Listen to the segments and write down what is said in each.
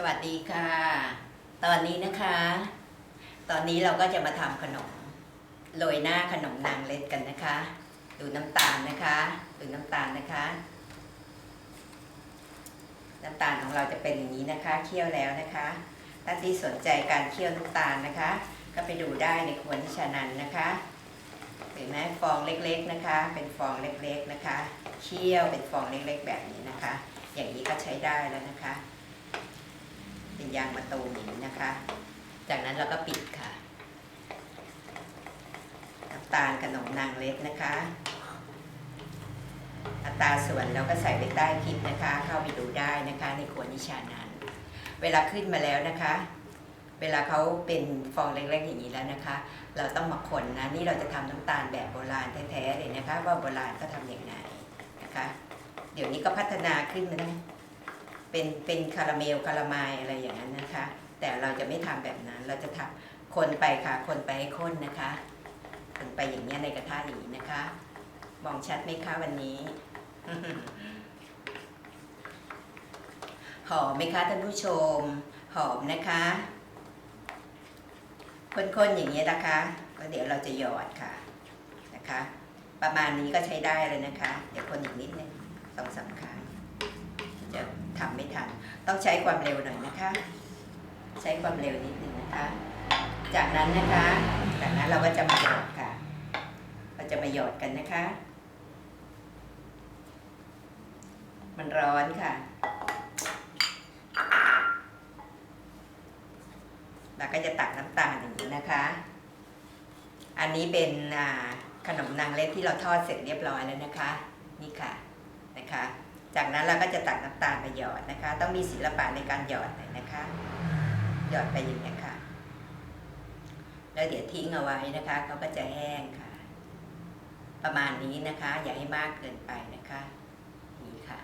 สวัสดีค่ะ ตอนนี้นะคะ ตอนนี้เราก็จะมาทำขนมโรยหน้าขนมนางเล็ดกันนะคะ ดูน้ำตาลนะคะ ดูน้ำตาลนะคะ น้ำตาลของเราจะเป็นอย่างนี้นะคะ เคี่ยวแล้วนะคะท่านที่สนใจการเคี่ยวน้ำตาลนะคะ ก็ไปดูได้ในครัวนิชานันนะคะเห็นไหมฟองเล็กๆนะคะ เป็นฟองเล็กๆนะคะ เคี่ยวเป็นฟองเล็กๆแบบนี้นะคะ อย่างนี้ก็ใช้ได้แล้วนะคะ เป็นยางมะตูมอย่างนี้นะคะ จากนั้นเราก็ปิดค่ะ น้ำตาลขนมนางเล็ดนะคะอัตราส่วนเราก็ใส่ไว้ใต้คลิปนะคะ เข้าไปดูได้นะคะในครัวนิชานันเวลาขึ้นมาแล้วนะคะ เวลาเขาเป็นฟองเล็กๆอย่างนี้แล้วนะคะ เราต้องมาคนนะนี่เราจะทำน้ำตาลแบบโบราณแท้ๆเลยนะคะ ว่าโบราณก็ทำอย่างไรนะคะ เดี๋ยวนี้ก็พัฒนาขึ้นมานะ เป็นเป็นคาราเมลคาราไมล์อะไรอย่างนั้นนะคะ แต่เราจะไม่ทำแบบนั้น เราจะทำคนไปค่ะ คนไปให้ข้นนะคะคนไปอย่างนี้ยในกระทะอย่างนี้นะคะ มองชัดไหมคะวันนี้ หอมไหมคะท่านผู้ชม หอมนะคะคนๆอย่างนี้ยนะคะแล้วเดี๋ยวเราจะหยอดค่ะนะคะ ประมาณนี้ก็ใช้ได้เลยนะคะ เดี๋ยวคนอีกนิดนึงสองสามครั้ง จะทำไม่ทัน ต้องใช้ความเร็วหน่อยนะคะ ใช้ความเร็วนิดหนึ่งนะคะ จากนั้นนะคะ จากนั้นเราก็จะมาหยอดค่ะ เราจะมาหยอดกันนะคะ มันร้อนค่ะ เราก็จะตักน้ำตาลอย่างนี้นะคะ อันนี้เป็นขนมนางเล็ดที่เราทอดเสร็จเรียบร้อยแล้วนะคะ นี่ค่ะนะคะ จากนั้นเราก็จะตักน้ำตาลไปหยอดนะคะ ต้องมีศิลปะในการหยอดหน่อยนะคะ หยอดไปอย่างนี้ค่ะ แล้วเดี๋ยวทิ้งเอาไว้นะคะเขาก็จะแห้งค่ะ ประมาณนี้นะคะ อย่าให้มากเกินไปนะคะนี่ค่ะ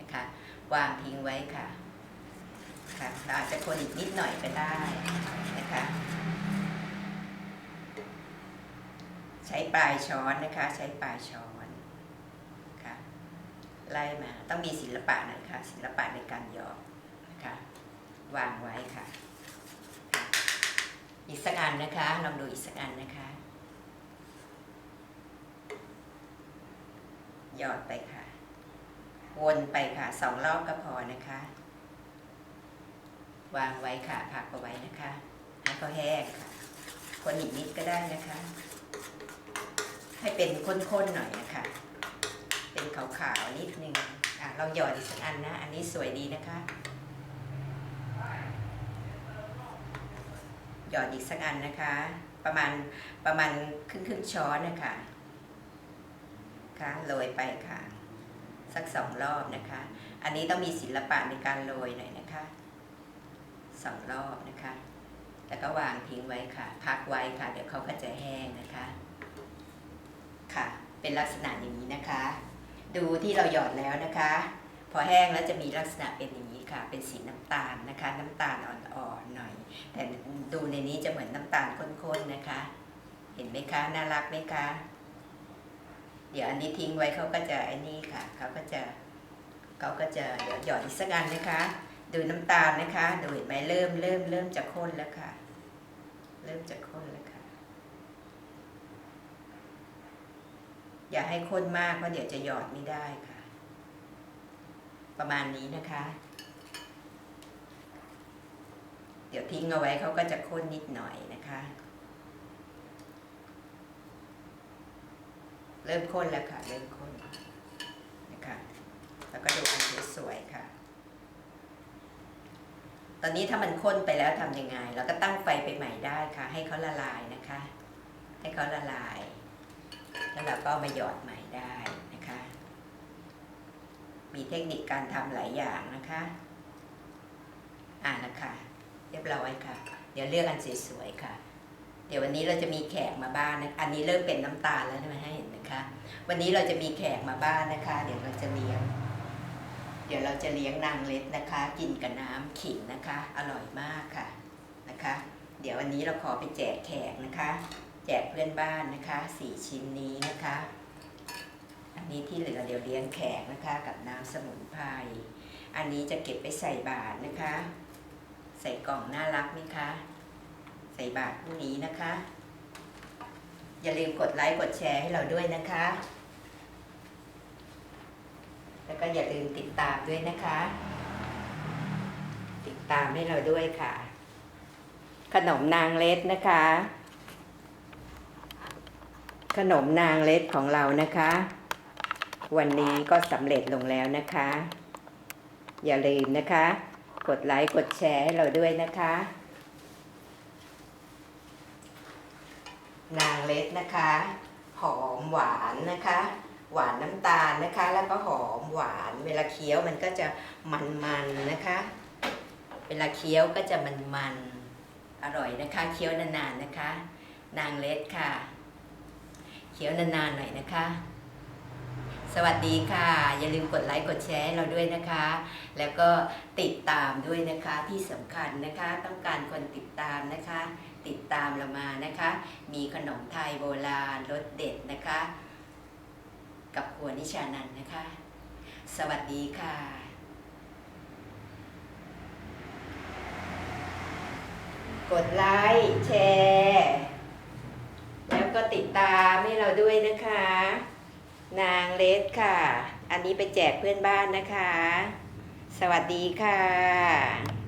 นะคะ วางทิ้งไว้ค่ะค่ะเราอาจจะคนอีกนิดหน่อยก็ได้นะคะ ใช้ปลายช้อนนะคะ ใช้ปลายช้อน ไล่มา ต้องมีศิลปะหน่อยค่ะ ศิลปะในการหยอดนะคะวางไว้ค่ะ อีกสักอันนะคะลองดูอีกสักอันนะคะหยอดไปค่ะ วนไปค่ะสองรอบก็พอนะคะ วางไว้ค่ะพักเอาไว้นะคะให้เขาแห้งค่ะ คนอีกนิดก็ได้นะคะ ให้เป็นข้นๆหน่อยนะคะ เป็นขาวๆนิดนึงอะลองหยอดอีกสักอันนะ อันนี้สวยดีนะคะ หยอดอีกสักอันนะคะ ประมาณประมาณครึ่งครึ่งช้อนนะคะค่ะโรยไปค่ะ สักสองรอบนะคะ อันนี้ต้องมีศิลปะในการโรยหน่อยนะคะสองรอบนะคะ แล้วก็วางทิ้งไว้ค่ะ พักไว้ค่ะ เดี๋ยวเขาก็จะแห้งนะคะ ค่ะ เป็นลักษณะอย่างนี้นะคะ ดูที่เราหยอดแล้วนะคะ พอแห้งแล้วจะมีลักษณะเป็นอย่างนี้ค่ะ เป็นสีน้ำตาลนะคะ น้ำตาลอ่อนๆหน่อย แต่ดูในนี้จะเหมือนน้ำตาลข้นๆนะคะ เห็นไหมคะน่ารักไหมคะ เดี๋ยวอันนี้ทิ้งไว้เขาก็จะไอ้นี่ค่ะเขาก็จะเขาก็จะเดี๋ยวหยอดอีกสักอันนะคะ ดูน้ำตาลนะคะ ดูเห็นไหมเริ่มเริ่มเริ่มจะข้นแล้วค่ะ เริ่มจะข้นแล้วค่ะ อย่าให้ข้นมากเพราะเดี๋ยวจะหยอดไม่ได้ค่ะ ประมาณนี้นะคะ เดี๋ยวทิ้งเอาไว้เขาก็จะข้นนิดหน่อยนะคะ เริ่มข้นแล้วค่ะ เริ่มข้นนะคะ แล้วก็ดูอันสวยๆค่ะ ตอนนี้ถ้ามันข้นไปแล้วทำยังไง เราก็ตั้งไฟไปใหม่ได้ค่ะ ให้เขาละลายนะคะ ให้เขาละลาย แล้วเราก็มาหยอดใหม่ได้นะคะ มีเทคนิคการทำหลายอย่างนะคะ อ่านะคะ เรียบร้อยค่ะ เดี๋ยวเลือกอันสวยๆค่ะ เดี๋ยววันนี้เราจะมีแขกมาบ้านนะอันนี้เริ่มเป็นน้ำตาลแล้วใช่ไหมให้เห็นนะคะ วันนี้เราจะมีแขกมาบ้านนะคะ เดี๋ยวเราจะเลี้ยง เดี๋ยวเราจะเลี้ยงนางเล็ดนะคะ กินกับน้ำขิงนะคะ อร่อยมากค่ะนะคะ เดี๋ยววันนี้เราขอไปแจกแขกนะคะ แจกเพื่อนบ้านนะคะสี่ชิ้นนี้นะคะ อันนี้ที่เหลือเดี๋ยวเลี้ยงแขกนะคะกับน้ำสมุนไพรอันนี้จะเก็บไปใส่บาตรนะคะ ใส่กล่องน่ารักไหมคะ ใส่บาทพรุ่งนี้นะคะ อย่าลืมกดไลค์กดแชร์ให้เราด้วยนะคะ แล้วก็อย่าลืมติดตามด้วยนะคะ ติดตามให้เราด้วยค่ะ ขนมนางเล็ดนะคะ ขนมนางเล็ดของเรานะคะ วันนี้ก็สำเร็จลงแล้วนะคะ อย่าลืมนะคะ กดไลค์กดแชร์ให้เราด้วยนะคะ นางเล็ดนะคะ หอมหวานนะคะ หวานน้ำตาลนะคะ แล้วก็หอมหวานเวลาเคี้ยวมันก็จะมันๆนะคะ เวลาเคี้ยวก็จะมันๆอร่อยนะคะ เคี้ยวนานๆนะคะ นางเล็ดค่ะ เคี้ยวนานๆหน่อยนะคะ สวัสดีค่ะ อย่าลืมกดไลค์กดแชร์เราด้วยนะคะ แล้วก็ติดตามด้วยนะคะที่สำคัญนะคะ ต้องการคนติดตามนะคะ ติดตามเรามานะคะ มีขนมไทยโบราณรสเด็ดนะคะ กับครัวนิชานันนะคะ สวัสดีค่ะกดไลค์แชร์ ติดตามให้เราด้วยนะคะ นางเลสค่ะ อันนี้ไปแจกเพื่อนบ้านนะคะ สวัสดีค่ะ